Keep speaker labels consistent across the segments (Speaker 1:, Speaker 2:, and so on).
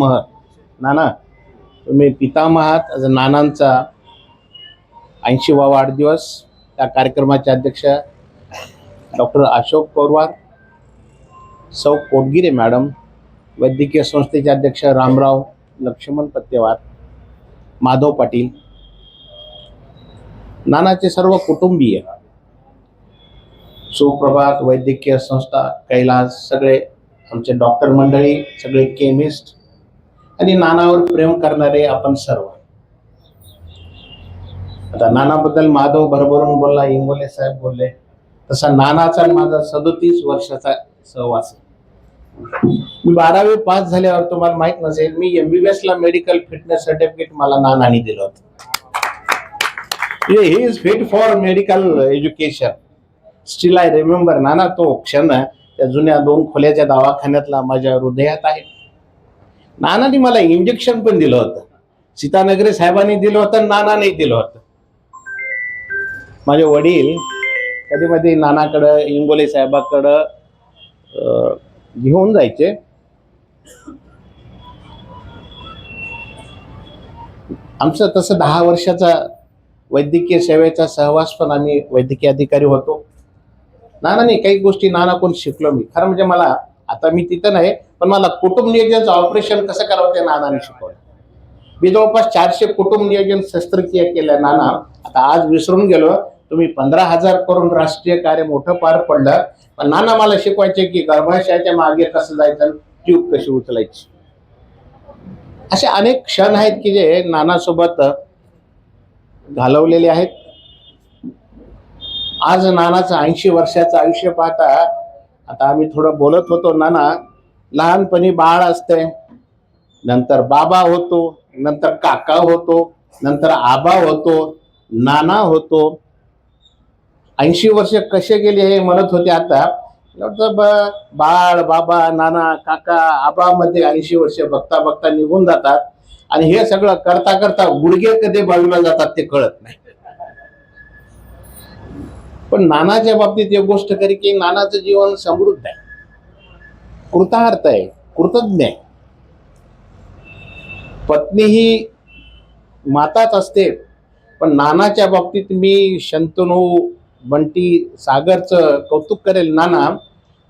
Speaker 1: पितामह. नाना तुम्ही पितामह आहात. नानांचा ऐंशीवा वाढदिवस. त्या कार्यक्रमाचे अध्यक्ष डॉक्टर अशोक पवार सौ कोटगिरे मॅडम वैद्यकीय संस्थेचे अध्यक्ष रामराव लक्ष्मण पत्तेवार माधव पाटील. नानाचे सर्व कुटुंबीय सुप्रभात वैद्यकीय संस्था कैलास सगळे आमचे डॉक्टर मंडळी सगळे केमिस्ट आणि नानावर प्रेम करणारे आपण सर्व. आता नानाबद्दल माधव भरभरून बोलला इंगोले साहेब बोलले. तसा नानाचा आणि माझा सदोतीस वर्षाचा सहवास मी बारावी पास झाल्यावर तुम्हाला माहीत नसेल मी एमबीबीएस ला मेडिकल फिटनेस सर्टिफिकेट मला नानाने दिलं होतं. He is fit for medical education still I remember Nana तो क्षण त्या जुन्या दोन खोल्याच्या दवाखान्यातला माझ्या हृदयात आहे. नानाने मला इंजेक्शन पण दिलं होतं. सीतानगरे साहेबांनी दिलं होतं नानाने दिलं होतं. माझे वडील कधी मध्ये नानाकडं इंगोले साहेबाकडं घेऊन जायचे. आमचं तसं दहा वर्षाचा वैद्यकीय सेवेचा सहवास पण आम्ही वैद्यकीय अधिकारी होतो. नाना नाही काही गोष्टी नाना कोण शिकलो मी. खरं म्हणजे मला आता मी तिथं नाही पण मला कुटुंब नियोजनाचं ऑपरेशन कसं करावं ते नानाने शिकवलं. मी जवळपास चारशे कुटुंब नियोजन शस्त्रक्रिया केल्या नाना. आता आज विसरून गेलो. तुम्ही पंधरा हजार करून राष्ट्रीय कार्य मोठं पार पडलं. पण नाना मला शिकवायचे की गर्भाशयाच्या मागे कसं जायचं ट्यूब कशी उचलायची. असे अनेक क्षण आहेत की जे नानासोबत घालवलेले आहेत. आज नानाचं ऐंशी वर्षाचं आयुष्य पाहता आता आम्ही थोडं बोलत होतो. नाना लहानपणी बाळ असते. नंतर बाबा होतो नंतर काका होतो नंतर आबा होतो नाना होतो. ऐंशी वर्ष कसे गेले हे म्हणत होते आता. बाळ बाबा नाना काका आबामध्ये ऐंशी वर्ष बघता बघता निघून जातात. आणि हे सगळं करता करता गुडघे कधी बाजूला जातात ते कळत नाही. पण नानाच्या बाबतीत एक गोष्ट करी की नानाचं जीवन समृद्ध आहे. कृतार्थ आहे कृतज्ञ आहे. पत्नी ही माताच असते पण नानाच्या बाबतीत मी शंतनू बंटी सागरचं कौतुक करेल नाना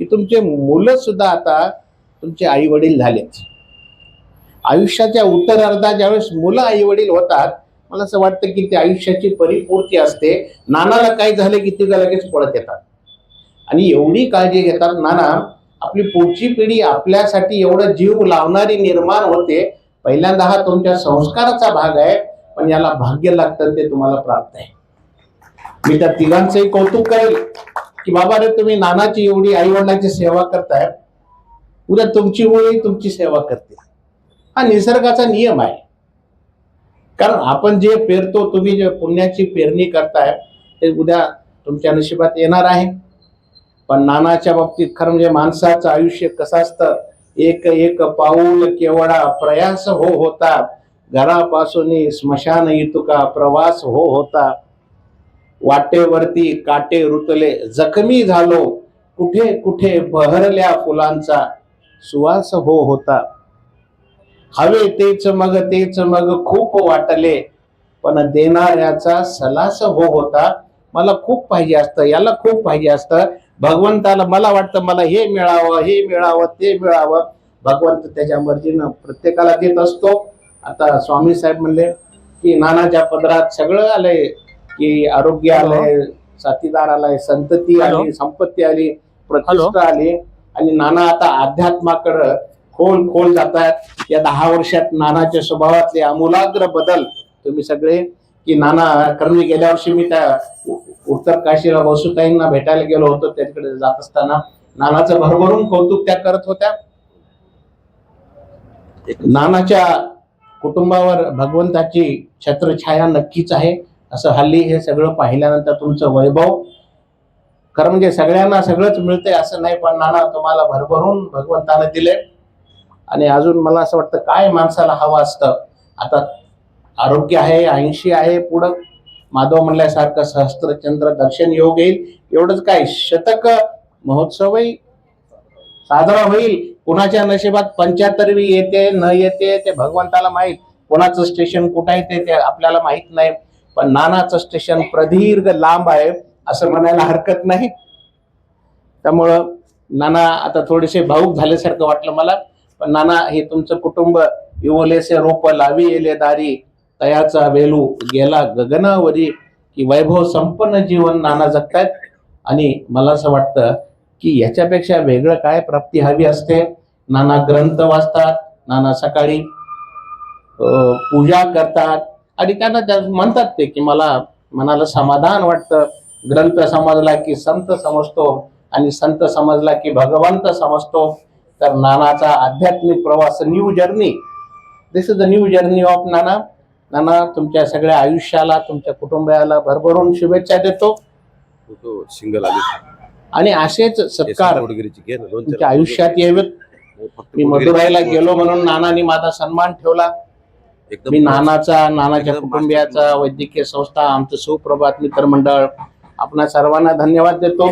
Speaker 1: की तुमचे मुलं सुद्धा आता तुमचे आई वडील आयुष्याच्या उत्तरार्धात ज्यावेळेस मुलं आई वडील होतात मला असं वाटतं की ते आयुष्याची परिपूर्ती असते. नानाला काय झालं की तिघं लगेच पळत येतात. आणि एवढी काळजी घेतात नाना आपली पुढची पिढी आपल्यासाठी एवढं जीव लावणारी निर्माण होते. पहिल्यांदा हा तुमच्या संस्काराचा भाग आहे पण याला भाग्य लागतं ते तुम्हाला प्राप्त आहे. मी त्या तिघांचंही कौतुक करेल की बाबा रे तुम्ही नानाची एवढी आई वडिलांची सेवा करताय. उद्या तुमची मुळी तुमची सेवा करते. हा निसर्गाचा नियम आहे. कारण आपण जे पेरतो तुम्ही जे पुण्याची पेरणी करताय ते उद्या तुमच्या नशिबात येणार आहे. पण नानाच्या बाबतीत खरं म्हणजे माणसाचं आयुष्य कसं असतं? एक एक पाऊल केवढा प्रयास हो होता. घरापासून स्मशान इतुका प्रवास हो होता. वाटेवरती काटे रुतले जखमी झालो. कुठे कुठे बहरल्या फुलांचा सुवास हो होता. हवे तेच मग तेच मग खूप वाटले. पण देणाऱ्याचा सलास हो होता. मला खूप पाहिजे असतं याला खूप पाहिजे असतं. भगवंताला मला वाटतं मला हे मिळावं हे मिळावं ते मिळावं. भगवंत त्याच्या मर्जीनं प्रत्येकाला देत असतो. आता स्वामी साहेब म्हणले की नानाच्या पदरात सगळं आलंय की आरोग्य आलंय साथीदार आलाय संतती. आली संपत्ती आली प्रतिष्ठा आली. आणि नाना आता अध्यात्माकडं खोल खोल जातात या दहा वर्षात नानाच्या स्वभावातले आमूलाग्र बदल तुम्ही सगळे की नाना कारण मी गेल्या वर्षी मी त्या उत्तर काशीला वसुताईंना भेटायला गेलो होतो त्यांच्याकडे जात असताना नानाचं भरभरून कौतुक त्या करत होत्या. नानाच्या कुटुंबावर भगवंताची छत्रछाया नक्कीच आहे असं हल्ली हे सगळं पाहिल्यानंतर तुमचं वैभव. खरं म्हणजे सगळ्यांना सगळंच मिळतंय असं नाही पण नाना तुम्हाला भरभरून भगवंतानं दिले आणि अजून मला असं वाटतं काय माणसाला हवं असतं? आता आरोग्य आहे ऐंशी आहे पुढं. माधव म्हणल्यासारखं सहस्त्रचंद्र दर्शन योग येईल. एवढंच काय शतक महोत्सवही साजरा होईल. कुणाच्या नशिबात पंच्याहत्तरवी येते न येते ते भगवंताला माहीत. कोणाचं स्टेशन कुठं आहे ते- आपल्याला माहीत नाही. पण नानाचं स्टेशन प्रदीर्घ लांब आहे असं म्हणायला हरकत नाही. त्यामुळं नाना आता थोडेसे भाऊक झाल्यासारखं वाटलं मला. पण नाना हे तुमचं कुटुंब इवोलेसे रोप लावी येले दारी. तयाचा वेलू गेला गगनावरी की वैभव संपन्न जीवन नाना जगतायत. आणि मला असं वाटतं की याच्यापेक्षा वेगळं काय प्राप्ती हवी असते? नाना ग्रंथ वाचतात नाना सकाळी पूजा करतात. आणि त्यांना त्या म्हणतात ते की मला मनाला समाधान वाटतं. ग्रंथ समजला की संत समजतो आणि संत समजला की भगवंत समजतो. तर नानाचा आध्यात्मिक प्रवास new journey this is the new journey of Nana. Nana तुमच्या सगळ्या आयुष्याला तुमच्या कुटुंबाला भरभरून शुभेच्छा देतो.
Speaker 2: सिंगल
Speaker 1: आणि असेच सत्कार तुमच्या आयुष्यात यावेत.
Speaker 2: फक्त
Speaker 1: मी मदुराईला गेलो म्हणून नानानी माझा सन्मान ठेवला.
Speaker 2: एकदम
Speaker 1: मी नानाचा नानाच्या कुटुंबियाचा वैद्यकीय संस्था आमचं सुप्रभात मित्र मंडळ आपणा सर्वांना धन्यवाद देतो.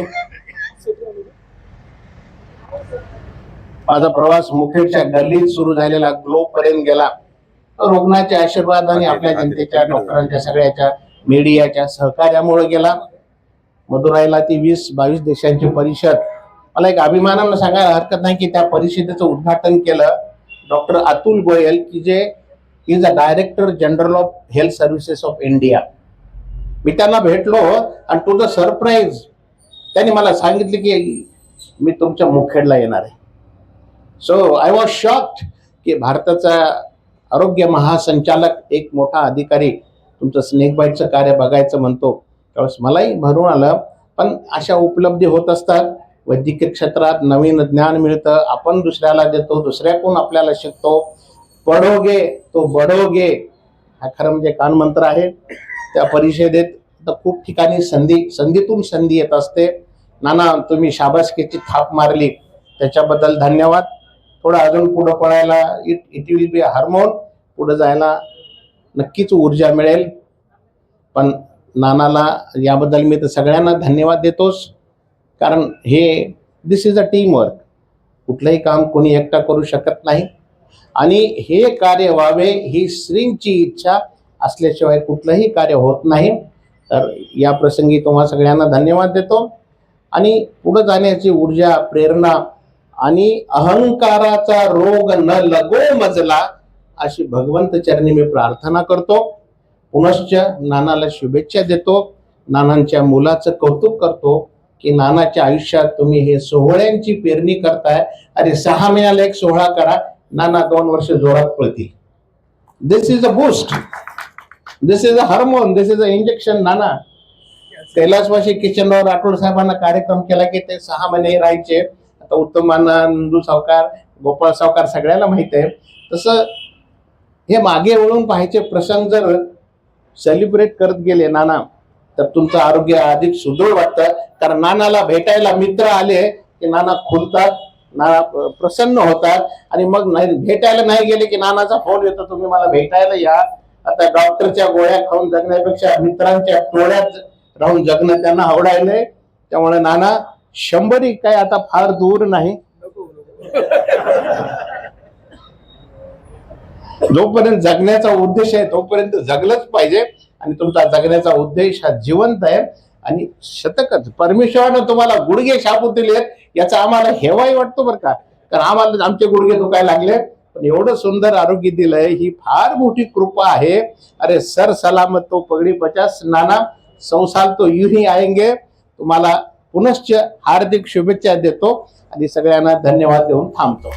Speaker 1: माझा प्रवास मुखेडच्या गल्लीत सुरू झालेला ग्लोब पर्यंत गेला. रुग्णाच्या आशीर्वादाने आपल्या जनतेच्या डॉक्टरांच्या सगळ्याच्या मीडियाच्या सहकार्यामुळे गेला. मदुराईला ती वीस बावीस देशांची परिषद. मला एक अभिमानानं सांगायला हरकत नाही की त्या परिषदेचं उद्घाटन केलं डॉक्टर अतुल गोयल की जे is a director general of health services of India मी त्यांना भेटलो आणि टू द सरप्राईज त्यांनी मला सांगितलं की मी तुमच्या मुखेडला येणार आहे. सो आय वॉज शॉक्ड की भारताचा आरोग्य महासंचालक एक मोठा अधिकारी तुमचं स्नेक बाईटचं कार्य बघायचं म्हणतो. त्यावेळेस मलाही भरून आलं. पण अशा उपलब्धी होत असतात. वैद्यकीय क्षेत्रात नवीन ज्ञान मिळतं. आपण दुसऱ्याला देतो दुसऱ्याकडून आपल्याला शिकतो? पडोगे तो बडोगे हा खरं म्हणजे कानमंत्र आहे. त्या परिषदेत तर खूप ठिकाणी संधी संधीतून संधी येत असते. नाना तुम्ही शाबासकीची थाप मारली. त्याच्याबद्दल धन्यवाद. थोडं अजून पुढं पळायला it it will be hormone पुढं जायला नक्कीच ऊर्जा मिळेल. पण नानाला याबद्दल मी तर सगळ्यांना धन्यवाद देतोच. कारण हे this is a team work कुठलंही काम कोणी एकटा करू शकत नाही. आणि हे कार्य व्हावे ही श्रींची इच्छा असल्याशिवाय कुठलंही कार्य होत नाही. तर या प्रसंगी तुम्हा सगळ्यांना धन्यवाद देतो. आणि पुढे जाण्याची ऊर्जा प्रेरणा आणि अहंकाराचा रोग न लगो मजला अशी भगवंत चरणी मी प्रार्थना करतो. पुनश्च नानाला शुभेच्छा देतो. नानांच्या मुलाचं कौतुक करतो की नानाच्या आयुष्यात तुम्ही हे सोहळ्यांची पेरणी करताय. अरे सहा महिन्याला एक सोहळा करा. नाना दोन वर्ष जोरात पळतील. This is a boost this is a hormone this is an injection Nana. कैलासवाशी किचनवर राठोड साहेबांना कार्यक्रम केला की ते सहा महिने राहायचे. आता उत्तम नंदू सावकार गोपाळ सावकार सगळ्याला माहीत आहे. तसं हे मागे वळून पाहायचे प्रसंग जर सेलिब्रेट करत गेले नाना तर तुमचं आरोग्य अधिक सुदृढ वाटतं. कारण नानाला भेटायला मित्र आले की नाना खुलतात नाना प्रसन्न होतात. आणि मग नाही भेटायला नाही गेले की नानाचा फोन येतो तुम्ही मला भेटायला या. आता डॉक्टरच्या गोळ्या खाऊन जगण्यापेक्षा मित्रांच्या टोळ्यात राहून जगणं त्यांना आवडायलंय. त्यामुळे नाना शंभरी काय आता फार दूर नाही. जोपर्यंत जगण्याचा उद्देश आहे तोपर्यंत जगलंच पाहिजे. आणि तुमचा जगण्याचा उद्देश हा जिवंत आहे. आणि शतकच परमेश्वरानं तुम्हाला गुडघे शापू दिले याचा आम्हाला हेवाही वाटतो बरं का? कारण आम्हाला आमचे गुडघे दुखायला लागले पण एवढं सुंदर आरोग्य दिलंय ही फार मोठी कृपा आहे. अरे सर सलामत तो पगडी पचास. नाना संसार तो युही आएंगे. तुम्हाला पुनश्च हार्दिक शुभेच्छा देतो. आणि सगळ्यांना धन्यवाद देऊन थांबतो.